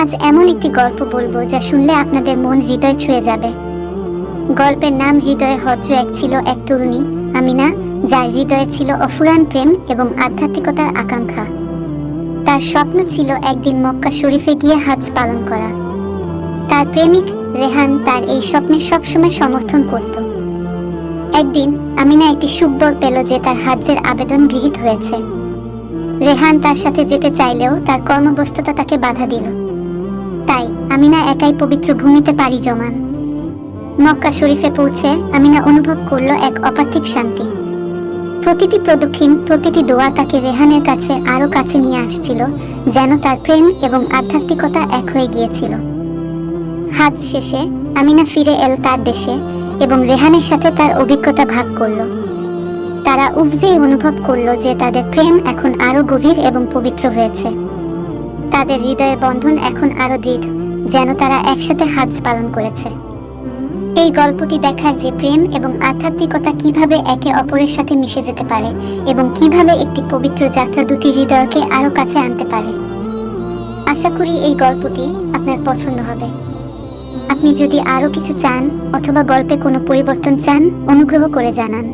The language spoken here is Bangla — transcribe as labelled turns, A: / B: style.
A: আজ এমন একটি গল্প বলব যা শুনলে আপনাদের মন হৃদয় ছুঁয়ে যাবে। গল্পের নাম হৃদয়ে হজ্জ এক ছিল এক তরুণী, আমিনা, যার হৃদয়ে ছিল অফুরান প্রেম এবং আধ্যাত্মিকতার আকাঙ্ক্ষা। তার স্বপ্ন ছিল একদিন মক্কা শরীফে গিয়ে হাজ পালন করা। তার প্রেমিক রেহান তার এই স্বপ্নের সবসময় সমর্থন করত। একদিন আমিনা একটি সুখবর পেল যে তার হাজ্যের আবেদন গৃহীত হয়েছে। রেহান তার সাথে যেতে চাইলেও তার কর্মব্যস্ততা তাকে বাধা দিল। আমিনা একাই পবিত্র ভূমিতে পাড়ি জমান। মক্কা শরীফে পৌঁছে আমিনা অনুভব করল এক অপার্থিক শান্তি। প্রতিটি প্রদক্ষিণ, প্রতিটি দোয়া তাকে রেহানের কাছে আরও কাছে নিয়ে আসছিল, যেন তার প্রেম এবং আধ্যাত্মিকতা এক হয়ে গিয়েছিল। হাত শেষে আমিনা ফিরে এল তার দেশে এবং রেহানের সাথে তার অভিজ্ঞতা ভাগ করল। তারা উবজেই অনুভব করল যে তাদের প্রেম এখন আরও গভীর এবং পবিত্র হয়েছে। তাদের হৃদয়ের বন্ধন এখন আরও দৃঢ়, যেন তারা একসাথে হাজ পালন করেছে। এই গল্পটি দেখায় যে প্রেম এবং আধ্যাত্মিকতা কীভাবে একে অপরের সাথে মিশে যেতে পারে এবং কীভাবে একটি পবিত্র যাত্রা দুটি হৃদয়কে আরও কাছে আনতে পারে। আশা করি এই গল্পটি আপনার পছন্দ হবে। আপনি যদি আরও কিছু চান অথবা গল্পে কোনো পরিবর্তন চান, অনুগ্রহ করে জানান।